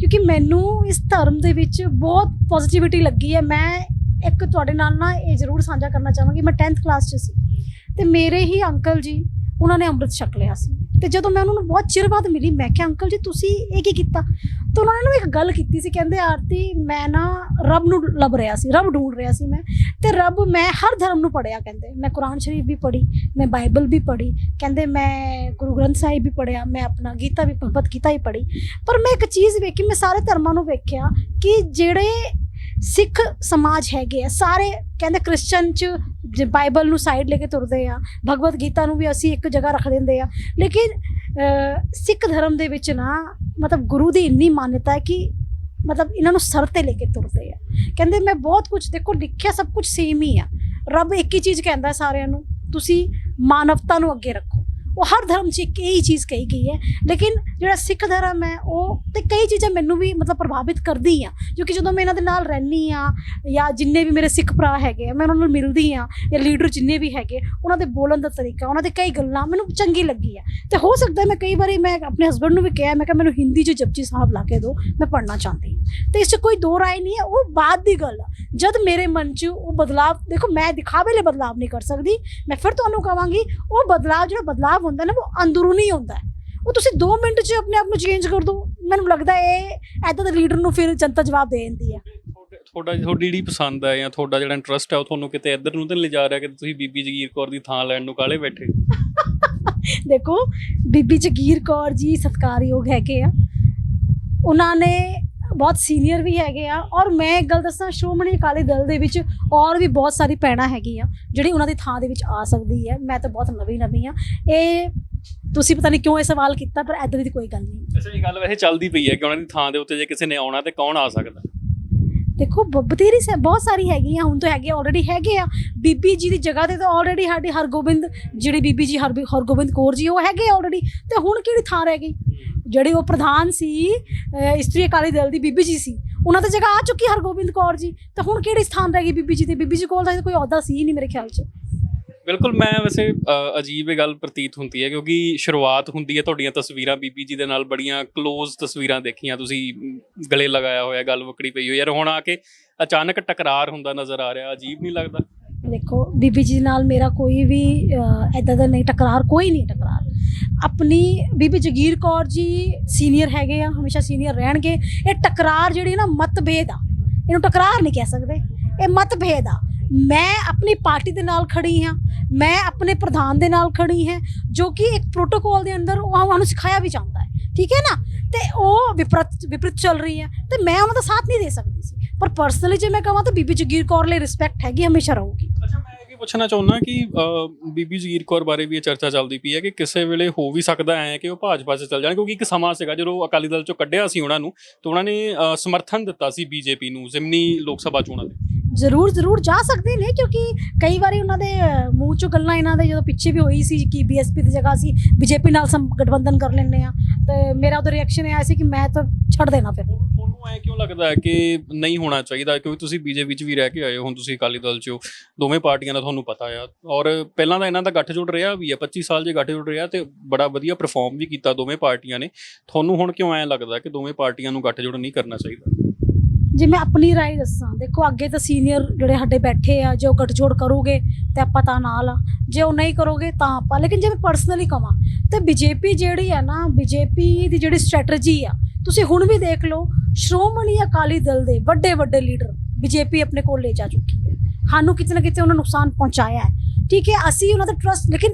ਕਿਉਂਕਿ ਮੈਨੂੰ ਇਸ ਧਰਮ ਦੇ ਵਿੱਚ ਬਹੁਤ ਪੋਜ਼ਿਟਿਵਿਟੀ ਲੱਗੀ ਹੈ। ਮੈਂ ਇੱਕ ਤੁਹਾਡੇ ਨਾਲ ਨਾ ਇਹ ਜ਼ਰੂਰ ਸਾਂਝਾ ਕਰਨਾ ਚਾਹਾਂਗੀ, ਮੈਂ 10th ਕਲਾਸ 'ਚ ਸੀ। ਤੇ ਮੇਰੇ ਹੀ ਅੰਕਲ ਜੀ, ਉਹਨਾਂ ਨੇ ਅੰਮ੍ਰਿਤ ਛਕ ਲਿਆ ਸੀ। ਤੇ ਜਦੋਂ ਮੈਂ ਉਹਨਾਂ ਨੂੰ ਬਹੁਤ ਚਿਰ ਬਾਅਦ ਮਿਲੀ, ਮੈਂ ਕਿਹਾ, ਅੰਕਲ ਜੀ, ਤੁਸੀਂ ਇਹ ਕੀ ਕੀਤਾ? ਤਾਂ ਉਹਨਾਂ ਨੇ ਨਾ ਇੱਕ ਗੱਲ ਕੀਤੀ ਸੀ, ਕਹਿੰਦੇ, ਆਰਤੀ, ਮੈਂ ਨਾ ਰੱਬ ਨੂੰ ਲੱਭ ਰਿਹਾ ਸੀ, ਰੱਬ ਢੂੰਡ ਰਿਹਾ ਸੀ ਮੈਂ। ਤੇ ਰੱਬ ਮੈਂ ਹਰ ਧਰਮ ਨੂੰ ਪੜਿਆ ਕਹਿੰਦੇ। ਮੈਂ ਕੁਰਾਨ ਸ਼ਰੀਫ ਵੀ ਪੜ੍ਹੀ, ਮੈਂ ਬਾਈਬਲ ਵੀ ਪੜ੍ਹੀ, ਕਹਿੰਦੇ, ਮੈਂ ਗੁਰੂ ਗ੍ਰੰਥ ਸਾਹਿਬ ਵੀ ਪੜਿਆ ਮੈਂ ਆਪਣਾ ਗੀਤਾ ਵੀ ਭਗਵਤ ਗੀਤਾ ਹੀ ਪੜ੍ਹੀ। ਪਰ ਮੈਂ ਇੱਕ ਚੀਜ਼ ਵੇਖੀ, ਮੈਂ ਸਾਰੇ ਧਰਮਾਂ ਨੂੰ ਵੇਖਿਆ ਕਿ ਜਿਹੜੇ ਸਿੱਖ ਸਮਾਜ ਹੈਗੇ ਆ, ਸਾਰੇ ਕਹਿੰਦੇ ਕ੍ਰਿਸਚਨ ਚ ਜੇ ਬਾਈਬਲ ਨੂੰ ਸਾਈਡ ਲੈ ਕੇ ਤੁਰਦੇ ਆ ਭਗਵਤ ਗੀਤਾ ਨੂੰ ਵੀ ਅਸੀਂ ਇੱਕ ਜਗ੍ਹਾ ਰੱਖ ਦਿੰਦੇ ਆ, ਲੇਕਿਨ ਸਿੱਖ ਧਰਮ ਦੇ ਵਿੱਚ ਨਾ, ਮਤਲਬ ਗੁਰੂ ਦੀ ਇੰਨੀ ਮਾਨਤਾ ਹੈ ਕਿ ਮਤਲਬ ਇਹਨਾਂ ਨੂੰ ਸਰ ਤੇ ਲੈ ਕੇ ਤੁਰਦੇ ਆ। ਕਹਿੰਦੇ ਮੈਂ ਬਹੁਤ ਕੁਝ ਦੇਖੋ ਲਿਖਿਆ ਸਭ ਕੁਝ ਸੇਮ ਹੀ ਆ। ਰੱਬ ਇੱਕ ਹੀ ਚੀਜ਼ ਕਹਿੰਦਾ ਸਾਰਿਆਂ ਨੂੰ, ਤੁਸੀਂ ਮਾਨਵਤਾ ਨੂੰ ਅੱਗੇ ਰੱਖੋ। ਉਹ ਹਰ ਧਰਮ 'ਚ ਇੱਕ ਹੀ ਚੀਜ਼ ਕਹੀ ਗਈ ਹੈ। ਲੇਕਿਨ ਜਿਹੜਾ ਸਿੱਖ ਧਰਮ ਹੈ, ਉਹ ਤੇ ਕਈ ਚੀਜ਼ਾਂ ਮੈਨੂੰ ਵੀ ਮਤਲਬ ਪ੍ਰਭਾਵਿਤ ਕਰਦੀ ਆ। ਕਿਉਂਕਿ ਜਦੋਂ ਮੈਂ ਇਹਨਾਂ ਦੇ ਨਾਲ ਰਹਿੰਦੀ ਆ ਜਾਂ ਜਿੰਨੇ ਵੀ ਮੇਰੇ ਸਿੱਖ ਭਰਾ ਹੈਗੇ ਆ, ਮੈਂ ਉਹਨਾਂ ਨਾਲ ਮਿਲਦੀ ਆ ਜਾਂ ਲੀਡਰ ਜਿੰਨੇ ਵੀ ਹੈਗੇ, ਉਹਨਾਂ ਦੇ ਬੋਲਣ ਦਾ ਤਰੀਕਾ, ਉਹਨਾਂ ਦੇ ਕਈ ਗੱਲਾਂ ਮੈਨੂੰ ਚੰਗੀ ਲੱਗੀ ਆ। ਤੇ ਹੋ ਸਕਦਾ ਮੈਂ ਕਈ ਵਾਰੀ ਮੈਂ ਆਪਣੇ ਹਸਬੰਡ ਨੂੰ ਵੀ ਕਿਹਾ, ਮੈਂ ਕਿਹਾ ਮੈਨੂੰ ਹਿੰਦੀ 'ਚ ਜਪਜੀ ਸਾਹਿਬ ਲਾ ਕੇ ਦਿਓ, ਮੈਂ ਪੜ੍ਹਨਾ ਚਾਹੁੰਦੀ ਹਾਂ। ਤੇ ਇਸ 'ਚ ਕੋਈ ਦੋ ਰਾਏ ਨਹੀਂ ਹੈ, ਉਹ ਬਾਅਦ ਦੀ ਗੱਲ ਆ। ਜਦ ਮੇਰੇ ਮਨ 'ਚ ਉਹ ਬਦਲਾਵ, ਦੇਖੋ ਮੈਂ ਦਿਖਾਵੇ ਲਈ ਬਦਲਾਵ ਨਹੀਂ ਕਰ ਸਕਦੀ, ਮੈਂ ਫਿਰ ਤੁਹਾਨੂੰ ਕਹਾਂਗੀ, ਉਹ ਬਦਲਾਅ ਜਿਹੜਾ ਬਦਲਾਵ ਹੁੰਦਾ ਨਾ ਉਹ ਅੰਦਰੂਨੀ ਹੁੰਦਾ ਹੈ ਉਹ ਤੁਸੀਂ 2 ਮਿੰਟ 'ਚ ਆਪਣੇ ਆਪ ਨੂੰ ਚੇਂਜ ਕਰ ਦਿਓ ਮੈਨੂੰ ਲੱਗਦਾ ਇਹ ਐਦਾਂ ਦੇ ਲੀਡਰ ਨੂੰ ਫਿਰ ਜਨਤਾ ਜਵਾਬ ਦੇ ਦਿੰਦੀ ਹੈ ਤੁਹਾਡੇ- ਤੁਹਾਡਾ ਜਿਹੜੀ ਪਸੰਦ ਹੈ ਜਾਂ ਤੁਹਾਡਾ ਜਿਹੜਾ ਇੰਟਰਸਟ ਹੈ ਉਹ ਤੁਹਾਨੂੰ ਕਿਤੇ ਇੱਧਰ ਨੂੰ ਤਾਂ ਲਿਜਾ ਰਿਹਾ ਕਿ ਤੁਸੀਂ ਬੀਬੀ ਜਗੀਰ ਕੌਰ ਦੀ ਥਾਂ ਲੈਣ ਨੂੰ ਕਾਲੇ ਬੈਠੇ? ਦੇਖੋ ਬੀਬੀ ਜਗੀਰ ਕੌਰ ਜੀ ਸਤਿਕਾਰਯੋਗ ਹੈਗੇ ਆ। ਉਹਨਾਂ ਨੇ ਬਹੁਤ ਸੀਨੀਅਰ ਵੀ ਹੈਗੇ ਆ ਔਰ ਮੈਂ ਇੱਕ ਗੱਲ ਦੱਸਾਂ ਸ਼੍ਰੋਮਣੀ ਅਕਾਲੀ ਦਲ ਦੇ ਵਿੱਚ ਔਰ ਵੀ ਬਹੁਤ ਸਾਰੀ ਪੈਣਾ ਹੈਗੀ ਆ ਜਿਹੜੀ ਉਹਨਾਂ ਦੀ ਥਾਂ ਦੇ ਵਿੱਚ ਆ ਸਕਦੀ ਹੈ। ਮੈਂ ਤਾਂ ਬਹੁਤ ਨਵੀਂ ਨਵੀਂ ਆ। ਇਹ ਤੁਸੀਂ ਪਤਾ ਨਹੀਂ ਕਿਉਂ ਇਹ ਸਵਾਲ ਕੀਤਾ ਪਰ ਐਦਾਂ ਦੀ ਕੋਈ ਗੱਲ ਨਹੀਂ। ਅੱਛਾ ਇਹ ਗੱਲ ਵੈਸੇ ਚੱਲਦੀ ਪਈ ਹੈ ਕਿ ਉਹਨਾਂ ਦੀ ਥਾਂ ਦੇ ਉੱਤੇ ਜੇ ਕਿਸੇ ਨੇ ਆਉਣਾ ਤੇ ਕੌਣ ਆ ਸਕਦਾ? ਦੇਖੋ ਬ- ਬਥੇਰੀ ਸੇ ਬਹੁਤ ਸਾਰੀ ਹੈਗੀਆਂ ਹੁਣ ਤਾਂ ਹੈਗੇ ਆਲਰੇਡੀ ਹੈਗੇ ਆ। ਬੀਬੀ ਜੀ ਦੀ ਜਗ੍ਹਾ ਤੇ ਤਾਂ ਆਲਰੇਡੀ ਸਾਡੀ ਹਰਗੋਬਿੰਦ ਜਿਹੜੀ ਬੀਬੀ ਜੀ ਹਰ ਹਰਗੋਬਿੰਦ ਕੌਰ ਜੀ ਉਹ ਹੈਗੇ ਆਲਰੇਡੀ ਤੇ ਹੁਣ ਕਿਹੜੀ ਥਾਂ ਰਹਿ ਗਈ? ਜਿਹੜੇ ਉਹ ਪ੍ਰਧਾਨ ਸੀ ਇਸਤਰੀ ਅਕਾਲੀ ਦਲ ਦੀ ਬੀਬੀ ਜੀ ਸੀ, ਉਹਨਾਂ ਤੇ ਜਗ੍ਹਾ ਆ ਚੁੱਕੀ ਹਰਗੋਬਿੰਦ ਕੌਰ ਜੀ। ਤਾਂ ਹੁਣ ਕਿਹੜੀ ਸਥਾਨ ਰਹਿ ਗਈ ਬੀਬੀ ਜੀ ਤੇ ਬੀਬੀ ਜੀ ਕੋਲ ਤਾਂ ਕੋਈ ਅਹੁਦਾ ਸੀ ਨਹੀਂ ਮੇਰੇ ਖਿਆਲ 'ਚ। ਬਿਲਕੁਲ, ਮੈਂ ਵੈਸੇ ਅਜੀਬ ਇਹ ਗੱਲ ਪ੍ਰਤੀਤ ਹੁੰਦੀ ਹੈ, ਕਿਉਂਕਿ ਸ਼ੁਰੂਆਤ ਹੁੰਦੀ ਹੈ ਤੁਹਾਡੀਆਂ ਤਸਵੀਰਾਂ ਬੀਬੀ ਜੀ ਦੇ ਨਾਲ, ਬੜੀਆਂ ক্লোਜ਼ ਤਸਵੀਰਾਂ ਦੇਖੀਆਂ ਤੁਸੀਂ, ਗਲੇ ਲਗਾਇਆ ਹੋਇਆ, ਗੱਲ ਵਕੜੀ ਪਈ ਹੋਈ ਯਾਰ, ਹੁਣ ਆ ਕੇ ਅਚਾਨਕ ਟਕਰਾਰ ਹੁੰਦਾ ਨਜ਼ਰ ਆ ਰਿਹਾ, ਅਜੀਬ ਨਹੀਂ ਲੱਗਦਾ? ਦੇਖੋ, ਬੀਬੀ ਜੀ ਨਾਲ ਮੇਰਾ ਕੋਈ ਵੀ ਐਦਾਂ ਦਾ ਨਹੀਂ, ਟਕਰਾਰ, ਕੋਈ ਨਹੀਂ ਟਕਰਾਰ। ਆਪਣੀ ਬੀਬੀ ਜਗੀਰ ਕੌਰ ਜੀ ਸੀਨੀਅਰ ਹੈਗੇ ਆ, ਹਮੇਸ਼ਾ ਸੀਨੀਅਰ ਰਹਿਣਗੇ। ਇਹ ਟਕਰਾਰ ਜਿਹੜੀ ਨਾ, ਮਤਭੇਦ ਆ। ਇਹਨੂੰ ਟਕਰਾਰ ਨਹੀਂ ਕਹਿ ਸਕਦੇ। ਇਹ ਮਤਭੇਦ ਆ। ਮੈਂ ਆਪਣੀ ਪਾਰਟੀ ਦੇ ਨਾਲ ਖੜੀ ਹਾਂ। ਮੈਂ ਆਪਣੇ ਪ੍ਰਧਾਨ ਦੇ ਨਾਲ ਖੜੀ ਹਾਂ, ਜੋ ਕਿ ਇੱਕ ਪ੍ਰੋਟੋਕੋਲ ਦੇ ਅੰਦਰ ਉਹ ਸਾਨੂੰ ਸਿਖਾਇਆ ਵੀ ਜਾਂਦਾ ਹੈ। ਠੀਕ ਹੈ ਨਾ? ਤੇ ਉਹ ਵਿਪਰਤ ਵਿਪਰੀਤ ਚੱਲ ਰਹੀ ਹੈ। ਤੇ ਮੈਂ ਉਹਨਾਂ ਦਾ ਸਾਥ ਨਹੀਂ ਦੇ ਸਕਦੀ। ਪਰ ਪਰਸਨਲੀ ਜੇ ਮੈਂ ਕਹਾਂ ਤਾਂ ਬੀਬੀ ਜਗੀਰ ਕੌਰ ਲਈ ਰਿਸਪੈਕਟ ਹੈਗੀ, ਹਮੇਸ਼ਾ ਰਹੂਗੀ। ਅੱਛਾ, ਮੈਂ ਇਹ ਵੀ ਪੁੱਛਣਾ ਚਾਹੁੰਦਾ ਕਿ ਬੀਬੀ ਜਗੀਰ ਕੌਰ ਬਾਰੇ ਵੀ ਇਹ ਚਰਚਾ ਚੱਲਦੀ ਪਈ ਹੈ ਕਿ ਕਿਸੇ ਵੇਲੇ ਹੋ ਵੀ ਸਕਦਾ ਹੈ ਕਿ ਉਹ ਭਾਜਪਾ 'ਚ ਚੱਲ ਜਾਣ, ਕਿਉਂਕਿ ਇੱਕ ਸਮਾਂ ਸੀਗਾ ਜਦੋਂ ਅਕਾਲੀ ਦਲ 'ਚੋਂ ਕੱਢਿਆ ਸੀ ਉਹਨਾਂ ਨੂੰ, ਤੇ ਉਹਨਾਂ ਨੇ ਸਮਰਥਨ ਦਿੱਤਾ ਸੀ ਬੀਜੇਪੀ ਨੂੰ ਜ਼ਿਮਨੀ ਲੋਕ ਸਭਾ ਚੋਣਾਂ ਦੇ ਜ਼ਰੂਰ ਜ਼ਰੂਰ ਜਾ ਸਕਦੇ ਨੇ ਕਿਉਂਕਿ ਕਈ ਵਾਰੀ ਉਹਨਾਂ ਦੇ ਮੂੰਹ ਚੋਂ ਗੱਲਾਂ ਇਹਨਾਂ ਦੇ ਜਦੋਂ ਪਿੱਛੇ ਵੀ ਹੋਈ ਸੀ ਕਿ ਬੀਐਸਪੀ ਦੀ ਜਗ੍ਹਾ ਅਸੀਂ ਬੀਜੇਪੀ ਨਾਲ ਸਮ ਗਠਬੰਧਨ ਕਰ ਲੈਂਦੇ ਆ ਤੇ ਮੇਰਾ ਉਹਦਾ ਰਿਐਕਸ਼ਨ ਆਇਆ ਸੀ ਕਿ ਮੈਂ ਤਾਂ ਛੱਡ ਦੇਣਾ ਫਿਰ। ਤੁਹਾਨੂੰ ਐ ਕਿਉਂ ਲੱਗਦਾ ਹੈ ਕਿ ਨਹੀਂ ਹੋਣਾ ਚਾਹੀਦਾ? ਕਿਉਂਕਿ ਤੁਸੀਂ ਬੀਜੇਪੀ 'ਚ ਵੀ ਰਹਿ ਕੇ ਆਏ ਹੋ, ਹੁਣ ਤੁਸੀਂ ਅਕਾਲੀ ਦਲ 'ਚ ਹੋ, ਦੋਵੇਂ ਪਾਰਟੀਆਂ ਦਾ ਤੁਹਾਨੂੰ ਪਤਾ ਆ। ਔਰ ਪਹਿਲਾਂ ਤਾਂ ਇਹਨਾਂ ਦਾ ਗੱਠਜੋੜ ਰਿਹਾ ਵੀ ਆ 25 ਸਾਲ ਜੇ ਗੱਠਜੋੜ ਰਿਹਾ ਤੇ ਬੜਾ ਵਧੀਆ ਪਰਫਾਰਮ ਵੀ ਕੀਤਾ ਦੋਵੇਂ ਪਾਰਟੀਆਂ ਨੇ। ਤੁਹਾਨੂੰ ਹੁਣ ਕਿਉਂ ਐ ਲੱਗਦਾ ਕਿ ਦੋਵੇਂ ਪਾਰਟੀਆਂ ਨੂੰ ਗੱਠਜੋੜ ਨਹੀਂ ਕਰਨਾ ਚਾਹੀਦਾ? ਜੇ ਮੈਂ ਆਪਣੀ ਰਾਏ ਦੱਸਾਂ, ਦੇਖੋ ਅੱਗੇ ਤਾਂ ਸੀਨੀਅਰ ਜਿਹੜੇ ਸਾਡੇ ਬੈਠੇ ਆ, ਜੇ ਉਹ ਗਠਜੋੜ ਕਰੋਗੇ ਤੇ ਆਪਾਂ ਤਾਂ ਨਾਲ ਆ। ਜੇ ਉਹ ਨਹੀਂ ਕਰੋਗੇ ਤਾਂ ਆਪਾਂ, ਲੇਕਿਨ ਜੇ ਮੈਂ ਪਰਸਨਲੀ ਕਵਾਂ, ਤੇ ਬੀਜੇਪੀ ਜਿਹੜੀ ਆ ਨਾ, ਬੀਜੇਪੀ ਦੀ ਜਿਹੜੀ ਸਟ੍ਰੈਟਜੀ ਆ, ਤੁਸੀਂ ਹੁਣ ਵੀ ਦੇਖ ਲਓ, ਸ਼੍ਰੋਮਣੀ ਅਕਾਲੀ ਦਲ ਦੇ ਵੱਡੇ ਵੱਡੇ ਲੀਡਰ ਬੀਜੇਪੀ ਆਪਣੇ ਕੋਲ ਲੈ ਜਾ ਚੁੱਕੀ ਹੈ। ਸਾਨੂੰ ਕਿਤੇ ਨਾ ਕਿਤੇ ਉਹਨਾਂ ਨੁਕਸਾਨ ਪਹੁੰਚਾਇਆ ਹੈ। ਠੀਕ ਹੈ, ਅਸੀਂ ਉਹਨਾਂ ਦਾ ਟਰਸਟ ਲੇਕਿਨ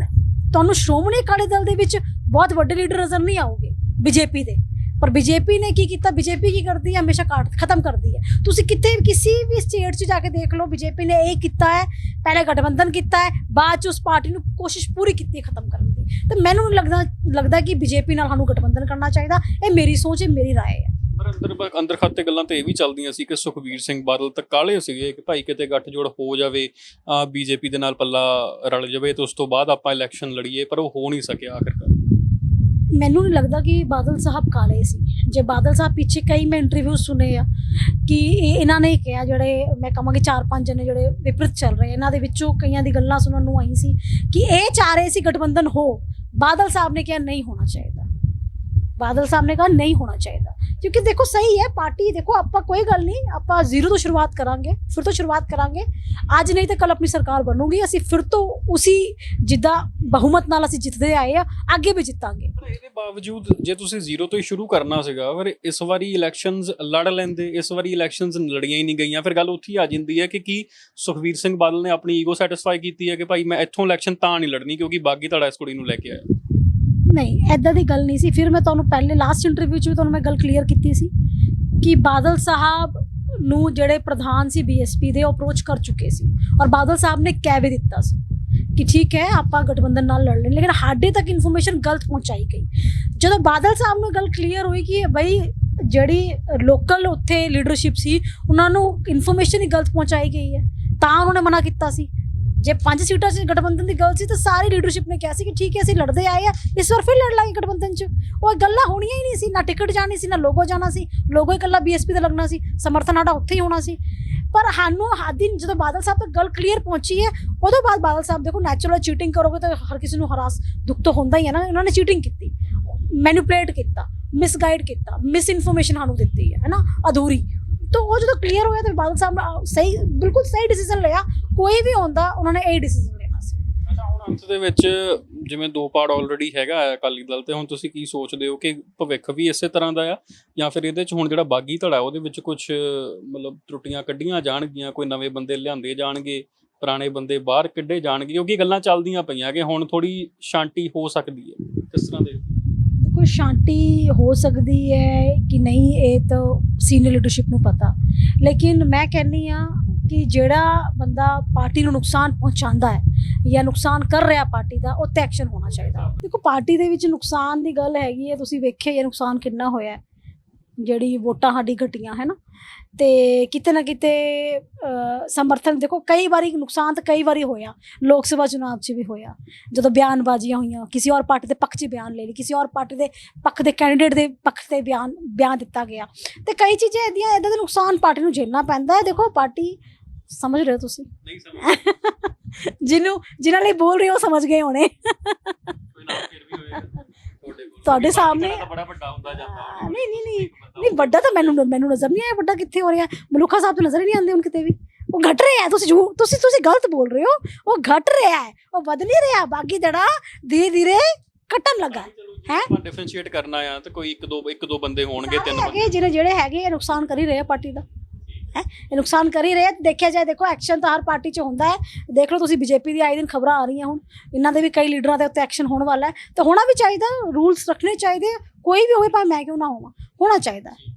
ਤੁਹਾਨੂੰ ਸ਼੍ਰੋਮਣੀ ਅਕਾਲੀ ਦਲ ਦੇ ਵਿੱਚ ਬਹੁਤ ਵੱਡੇ ਲੀਡਰ ਨਜ਼ਰ ਨਹੀਂ ਆਉਗੇ ਬੀਜੇਪੀ ਦੇ। ਪਰ ਬੀਜੇਪੀ ਨੇ ਕੀ ਕੀਤਾ? ਬੀਜੇਪੀ ਕੀ ਕਰਦੀ ਹੈ? ਹਮੇਸ਼ਾ ਕਾਟ ਖਤਮ ਕਰਦੀ ਹੈ। ਤੁਸੀਂ ਕਿਤੇ ਕਿਸੇ ਵੀ ਸਟੇਟ 'ਚ ਜਾ ਕੇ ਦੇਖ ਲਓ ਬੀਜੇਪੀ ਨੇ ਇਹ ਕੀਤਾ ਹੈ, ਪਹਿਲੇ ਗਠਬੰਧਨ ਕੀਤਾ ਹੈ, ਬਾਅਦ 'ਚ ਉਸ ਪਾਰਟੀ ਨੂੰ ਕੋਸ਼ਿਸ਼ ਪੂਰੀ ਕੀਤੀ ਖਤਮ ਕਰਨ ਦੀ। ਤੇ ਮੈਨੂੰ ਲੱਗਦਾ ਲੱਗਦਾ ਕਿ ਬੀਜੇਪੀ ਨਾਲ ਸਾਨੂੰ ਗਠਬੰਧਨ ਕਰਨਾ ਚਾਹੀਦਾ। ਇਹ ਮੇਰੀ ਸੋਚ ਹੈ, ਮੇਰੀ ਰਾਏ ਹੈ। ਪਰ ਅੰਦਰ ਅੰਦਰ ਖਾਤੇ ਗੱਲਾਂ ਤਾਂ ਇਹ ਵੀ ਚੱਲਦੀਆਂ ਸੀ ਕਿ ਸੁਖਬੀਰ ਸਿੰਘ ਬਾਦਲ ਤਾਂ ਕਾਲੇ ਸੀਗੇ ਕਿ ਭਾਈ ਕਿਤੇ ਗੱਠਜੋੜ ਹੋ ਜਾਵੇ ਬੀਜੇਪੀ ਦੇ ਨਾਲ ਪੱਲਾ ਰਲ ਜਾਵੇ ਤੇ ਉਸ ਤੋਂ ਬਾਅਦ ਆਪਾਂ ਇਲੈਕਸ਼ਨ ਲੜੀਏ, ਪਰ ਉਹ ਹੋ ਨਹੀਂ ਸਕਿਆ ਆਖਿਰਕਾਰ। ਮੈਨੂੰ ਨਹੀਂ ਲੱਗਦਾ ਕਿ ਬਾਦਲ ਸਾਹਿਬ ਕਾਲੇ ਸੀ। ਜੇ ਬਾਦਲ ਸਾਹਿਬ ਪਿੱਛੇ ਕਈ ਮੈਂ ਇੰਟਰਵਿਊ ਸੁਨੇ ਆ ਕਿ ਇਹ ਇਹਨਾਂ ਨੇ ਕਿਹਾ, ਜਿਹੜੇ ਮੈਂ ਕਹਾਂਗੀ ਚਾਰ ਪੰਜ ਜਣੇ ਜਿਹੜੇ ਵਿਪਰੀਤ ਚੱਲ ਰਹੇ ਇਹਨਾਂ ਦੇ ਵਿੱਚੋਂ ਕਈਆਂ ਦੀ ਗੱਲਾਂ ਸੁਣਨ ਨੂੰ ਆਈ ਸੀ ਕਿ ਇਹ ਚਾਹ ਰਹੇ ਸੀ ਗਠਬੰਧਨ ਹੋ, ਬਾਦਲ ਸਾਹਿਬ ਨੇ ਕਿਹਾ ਨਹੀਂ ਹੋਣਾ ਚਾਹੀਦਾ। ਬਾਦਲ ਸਾਹਿਬ ਨੇ ਕਹਾ ਨਹੀਂ ਹੋਣਾ ਚਾਹੀਦਾ। ਕਿਉਂਕਿ ਦੇਖੋ ਸਹੀ ਹੈ, ਪਾਰਟੀ ਦੇਖੋ, ਆਪਾਂ ਕੋਈ ਗੱਲ ਨਹੀਂ, ਆਪਾਂ ਜ਼ੀਰੋ ਤੋਂ ਸ਼ੁਰੂਆਤ ਕਰਾਂਗੇ, ਫਿਰ ਤੋਂ ਸ਼ੁਰੂਆਤ ਕਰਾਂਗੇ। ਅੱਜ ਨਹੀਂ ਤਾਂ ਕੱਲ ਆਪਣੀ ਸਰਕਾਰ ਬਣੂਗੀ, ਅਸੀਂ ਫਿਰ ਤੋਂ ਉਸੇ ਜਿੱਦਾਂ ਬਹੁਮਤ ਨਾਲ ਅਸੀਂ ਜਿੱਤਦੇ ਆਏ ਆ, ਅੱਗੇ ਵੀ ਜਿੱਤਾਂਗੇ। ਪਰ ਇਹਦੇ ਬਾਵਜੂਦ ਜੇ ਤੁਸੀਂ ਜ਼ੀਰੋ ਤੋਂ ਹੀ ਸ਼ੁਰੂ ਕਰਨਾ ਸੀਗਾ ਪਰ ਇਸ ਵਾਰੀ ਇਲੈਕਸ਼ਨਸ ਲੜ ਲੈਂਦੇ, ਇਸ ਵਾਰੀ ਇਲੈਕਸ਼ਨਸ ਲੜੀਆਂ ਹੀ ਨਹੀਂ ਗਈਆਂ। ਫਿਰ ਗੱਲ ਉੱਥੇ ਆ ਜਾਂਦੀ ਹੈ ਕਿ ਕੀ ਸੁਖਵੀਰ ਸਿੰਘ ਬਾਦਲ ਨੇ ਆਪਣੀ ਈਗੋ ਸੈਟੀਸਫਾਈ ਕੀਤੀ ਹੈ ਕਿ ਭਾਈ ਮੈਂ ਇੱਥੋਂ ਇਲੈਕਸ਼ਨ ਤਾਂ ਨਹੀਂ ਲੜਨੀ, ਕਿਉਂਕਿ ਬਾਗੀ ਤੁਹਾਡਾ ਇਸ ਕੁੜੀ ਨੂੰ ਲੈ ਕੇ ਆਇਆ। ਨਹੀਂ ਐਦਾਂ ਦੀ ਗੱਲ ਨਹੀਂ ਸੀ। ਫਿਰ ਮੈਂ ਤੁਹਾਨੂੰ ਪਹਿਲੇ ਲਾਸਟ ਇੰਟਰਵਿਊ 'ਚ ਵੀ ਤੁਹਾਨੂੰ ਮੈਂ ਗੱਲ ਕਲੀਅਰ ਕੀਤੀ ਸੀ ਕਿ ਬਾਦਲ ਸਾਹਿਬ ਨੂੰ ਜਿਹੜੇ ਪ੍ਰਧਾਨ ਸੀ ਬੀਐਸਪੀ ਦੇ, ਉਹ ਅਪਰੋਚ ਕਰ ਚੁੱਕੇ ਸੀ ਔਰ ਬਾਦਲ ਸਾਹਿਬ ਨੇ ਕਹਿ ਵੀ ਦਿੱਤਾ ਸੀ ਕਿ ਠੀਕ ਹੈ, ਆਪਾਂ ਗਠਬੰਧਨ ਨਾਲ ਲੜ ਲੈਣ ਲੇਕਿਨ ਸਾਡੇ ਤੱਕ ਇਨਫੋਰਮੇਸ਼ਨ ਗਲਤ ਪਹੁੰਚਾਈ ਗਈ। ਜਦੋਂ ਬਾਦਲ ਸਾਹਿਬ ਨੂੰ ਗੱਲ ਕਲੀਅਰ ਹੋਈ ਕਿ ਬਈ ਜਿਹੜੀ ਲੋਕਲ ਉੱਥੇ ਲੀਡਰਸ਼ਿਪ ਸੀ, ਉਹਨਾਂ ਨੂੰ ਇਨਫੋਰਮੇਸ਼ਨ ਹੀ ਗਲਤ ਪਹੁੰਚਾਈ ਗਈ ਹੈ, ਤਾਂ ਉਹਨਾਂ ਨੇ ਮਨਾ ਕੀਤਾ ਸੀ। ਜੇ ਪੰਜ ਸੀਟਾਂ 'ਚ ਗਠਬੰਧਨ ਦੀ ਗੱਲ ਸੀ ਤਾਂ ਸਾਰੀ ਲੀਡਰਸ਼ਿਪ ਨੇ ਕਿਹਾ ਸੀ ਕਿ ਠੀਕ ਹੈ, ਅਸੀਂ ਲੜਦੇ ਆਏ ਆ ਇਸ ਵਾਰ ਫਿਰ ਲੜ ਲਾਂਗੇ ਗਠਬੰਧਨ 'ਚ। ਉਹ ਗੱਲਾਂ ਹੋਣੀਆਂ ਹੀ ਨਹੀਂ ਸੀ। ਨਾ ਟਿਕਟ ਜਾਣੀ ਸੀ, ਨਾ ਲੋਗੋ ਜਾਣਾ ਸੀ। ਲੋਗੋ ਹੀ ਇਕੱਲਾ ਬੀਐਸਪੀ ਦਾ ਲੱਗਣਾ ਸੀ। ਸਮਰਥਨ ਸਾਡਾ ਉੱਥੇ ਹੀ ਹੋਣਾ ਸੀ। ਪਰ ਸਾਨੂੰ ਹਾਦਿਨ ਜਦੋਂ ਬਾਦਲ ਸਾਹਿਬ ਤੱਕ ਗੱਲ ਕਲੀਅਰ ਪਹੁੰਚੀ ਹੈ, ਉਦੋਂ ਬਾਅਦ ਬਾਦਲ ਸਾਹਿਬ ਦੇਖੋ ਨੈਚੁਰਲ ਚੀਟਿੰਗ ਕਰੋਗੇ ਤਾਂ ਹਰ ਕਿਸੇ ਨੂੰ ਹਰਾਸ, ਦੁੱਖ ਤਾਂ ਹੁੰਦਾ ਹੀ ਹੈ ਨਾ। ਉਹਨਾਂ ਨੇ ਚੀਟਿੰਗ ਕੀਤੀ ਮੈਨੀਪੂਲੇਟ ਕੀਤਾ ਮਿਸਗਾਈਡ ਕੀਤਾ ਮਿਸ ਇਨਫੋਰਮੇਸ਼ਨ ਸਾਨੂੰ ਦਿੱਤੀ ਹੈ ਹੈ ਨਾ? ਅਧੂਰੀ। ਤਾਂ ਉਹ ਜਦੋਂ ਕਲੀਅਰ ਹੋਇਆ ਤਾਂ ਬਾਦਲ ਸਾਹਿਬ ਨੇ ਸਹੀ, ਬਿਲਕੁਲ ਸਹੀ ਡਿਸੀਜਨ ਲਿਆ। ਕੋਈ ਵੀ ਹੁੰਦਾ ਉਹਨਾਂ ਨੇ ਇਹ ਡਿਸੀਜਨ ਲੈਣਾ ਸੀ। ਅੱਛਾ, ਹੁਣ ਅੰਤ ਦੇ ਵਿੱਚ ਜਿਵੇਂ ਦੋ ਪਾਰਟ ਆਲਰੇਡੀ ਹੈਗਾ ਅਕਾਲੀ ਦਲ ਤੇ, ਹੁਣ ਤੁਸੀਂ ਕੀ ਸੋਚਦੇ ਹੋ ਕਿ ਭਵਿੱਖ ਵੀ ਇਸੇ ਤਰ੍ਹਾਂ ਦਾ ਆ? ਜਾਂ ਫਿਰ ਇਹਦੇ ਚ ਹੁਣ ਜਿਹੜਾ ਬਾਗੀ ਧੜਾ, ਉਹਦੇ ਵਿੱਚ ਕੁਝ ਮਤਲਬ ਤਰੁੱਟੀਆਂ ਕੱਢੀਆਂ ਜਾਣਗੀਆਂ, ਕੋਈ ਨਵੇਂ ਬੰਦੇ ਲਿਆਂਦੇ ਜਾਣਗੇ, ਪੁਰਾਣੇ ਬੰਦੇ ਬਾਹਰ ਕੱਢੇ ਜਾਣਗੇ? ਕਿਉਂਕਿ ਗੱਲਾਂ ਚੱਲਦੀਆਂ ਪਈਆਂ ਕਿ ਹੁਣ ਥੋੜੀ ਸ਼ਾਂਤੀ ਹੋ ਸਕਦੀ ਹੈ। ਕਿਸ ਤਰ੍ਹਾਂ ਦੇ ਕੋਈ ਸ਼ਾਂਤੀ ਹੋ ਸਕਦੀ ਹੈ ਕਿ ਨਹੀਂ, ਇਹ ਤਾਂ ਸੀਨੀਅਰ ਲੀਡਰਸ਼ਿਪ ਨੂੰ ਪਤਾ। ਲੇਕਿਨ ਮੈਂ ਕਹਿੰਨੀ ਆ ਕਿ ਜਿਹੜਾ ਬੰਦਾ ਪਾਰਟੀ ਨੂੰ ਨੁਕਸਾਨ ਪਹੁੰਚਾਉਂਦਾ ਹੈ ਜਾਂ ਨੁਕਸਾਨ ਕਰ ਰਿਹਾ ਪਾਰਟੀ ਦਾ, ਉਹ ਤੇ ਐਕਸ਼ਨ ਹੋਣਾ ਚਾਹੀਦਾ। ਦੇਖੋ, ਪਾਰਟੀ ਦੇ ਵਿੱਚ ਨੁਕਸਾਨ ਦੀ ਗੱਲ ਹੈਗੀ ਹੈ, ਤੁਸੀਂ ਵੇਖਿਆ ਇਹ ਨੁਕਸਾਨ ਕਿੰਨਾ ਹੋਇਆ ਜਿਹੜੀ ਵੋਟਾਂ ਸਾਡੀ ਘਟੀਆਂ, ਹੈ ਨਾ? ਤੇ ਕਿਤੇ ਨਾ ਕਿਤੇ ਸਮਰਥਨ ਦੇਖੋ ਕਈ ਵਾਰੀ ਨੁਕਸਾਨ ਤਾਂ ਕਈ ਵਾਰੀ ਹੋਇਆ। ਲੋਕ ਸਭਾ ਚੁਣਾਵ 'ਚ ਵੀ ਹੋਇਆ। ਜਦੋਂ ਬਿਆਨਬਾਜ਼ੀਆਂ ਹੋਈਆਂ ਕਿਸੇ ਔਰ ਪਾਰਟੀ ਦੇ ਪੱਖ 'ਚ ਬਿਆਨ ਲੈ ਲਈ ਕਿਸੇ ਔਰ ਪਾਰਟੀ ਦੇ ਪੱਖ ਦੇ ਕੈਂਡੀਡੇਟ ਦੇ ਪੱਖ ਤੇ ਬਿਆਨ ਬਿਆਨ ਦਿੱਤਾ ਗਿਆ। ਤੇ ਕਈ ਚੀਜ਼ਾਂ ਇਹਦੀਆਂ ਇਹਦਾ ਨੁਕਸਾਨ ਪਾਰਟੀ ਨੂੰ ਝੇਲਣਾ ਪੈਂਦਾ ਹੈ। ਦੇਖੋ ਪਾਰਟੀ ਸਮਝ ਰਹੇ ਹੋ ਤੁਸੀਂ? ਨਹੀਂ ਸਮਝ। ਜਿਹਨੂੰ ਜਿਨ੍ਹਾਂ ਲਈ ਬੋਲ ਰਹੇ ਹੋ ਉਹ ਸਮਝ ਗਏ ਹੋਣੇ। ਕੋਈ ਨਾ ਫਿਰ ਵੀ ਹੋਏਗਾ ਤੁਹਾਡੇ ਸਾਹਮਣੇ- ਬੜਾ ਵੱਡਾ ਹੁੰਦਾ ਜਾਂਦਾ। ਨਹੀਂ ਨਹੀਂ ਨਹੀਂ। ਨਹੀਂ ਵੱਡਾ ਤਾਂ ਮੈਨੂੰ ਮੈਨੂੰ ਨਜ਼ਰ ਨਹੀਂ ਆਇਆ ਵੱਡਾ ਕਿੱਥੇ ਹੋ ਰਿਹਾ। ਮਲੂਕਾ ਸਾਹਿਬ ਤੋਂ ਨਜ਼ਰ ਹੀ ਨਹੀਂ ਆਉਂਦੇ ਹੁਣ ਕਿਤੇ ਵੀ। ਉਹ ਘਟ ਰਿਹਾ ਤੁਸੀਂ ਝੂ ਤੁਸੀਂ ਤੁਸੀਂ ਗਲਤ ਬੋਲ ਰਹੇ ਹੋ। ਉਹ ਘਟ ਰਿਹਾ ਹੈ ਉਹ ਵਧ ਨਹੀਂ ਰਿਹਾ। ਬਾਕੀ ਦੜਾ ਧੀਰੇ ਧੀਰੇ ਘਟਣ ਲੱਗਾ ਹੈ ਡਿਫਰੈਂਸ਼ੀਏਟ ਕਰਨਾ ਆ ਤਾਂ ਕੋਈ ਇੱਕ ਦੋ ਇੱਕ ਦੋ ਬੰਦੇ ਹੋਣਗੇ ਤਿੰਨ ਬੰਦੇ। ਜਿਹੜੇ ਜਿਹੜੇ ਹੈਗੇ ਇਹ ਨੁਕਸਾਨ ਕਰ ਹੀ ਰਹੇ ਆ ਪਾਰਟੀ ਦਾ। ਹੈ? ਇਹ ਨੁਕਸਾਨ ਕਰ ਹੀ ਰਹੇ। ਦੇਖਿਆ ਜਾਏ ਦੇਖੋ ਐਕਸ਼ਨ ਤਾਂ ਹਰ ਪਾਰਟੀ 'ਚ ਹੁੰਦਾ ਹੈ। ਦੇਖ ਲਓ ਤੁਸੀਂ ਬੀਜੇਪੀ ਦੀ ਆਏ ਦਿਨ ਖਬਰਾਂ ਆ ਰਹੀਆਂ ਹੁਣ। ਇਹਨਾਂ ਦੇ ਵੀ ਕਈ ਲੀਡਰਾਂ ਦੇ ਉੱਤੇ ਐਕਸ਼ਨ ਹੋਣ ਵਾਲਾ ਹੈ। ਤਾਂ ਹੋਣਾ ਵੀ ਚਾਹੀਦਾ ਰੂਲਸ ਰੱਖਣੇ ਚਾਹੀਦੇ। ਕੋਈ ਵੀ ਹੋਵੇ ਭਾਵੇਂ ਮੈਂ ਕਿਉਂ ਨਾ ਹੋਵਾਂ ਹੋਣਾ ਚਾਹੀਦਾ ਹੈ।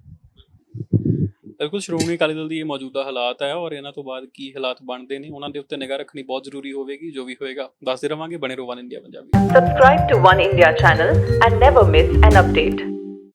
ਬਿਲਕੁਲ ਸ਼੍ਰੋਮਣੀ ਅਕਾਲੀ ਦਲ ਦੀ ਇਹ ਮੌਜੂਦਾ ਹਾਲਾਤ ਹੈ ਔਰ ਇਹਨਾਂ ਤੋਂ ਬਾਅਦ ਕੀ ਹਾਲਾਤ ਬਣਦੇ ਨੇ ਉਹਨਾਂ ਦੇ ਉੱਤੇ ਨਿਗਾਹ ਰੱਖਣੀ ਬਹੁਤ ਜ਼ਰੂਰੀ ਹੋਵੇਗੀ ਜੋ ਵੀ ਹੋਏਗਾ ਦੱਸਦੇ ਰਵਾਂਗੇ ਬਣੇ ਰਹੋ one India Punjabi Subscribe to One India channel and never miss an update.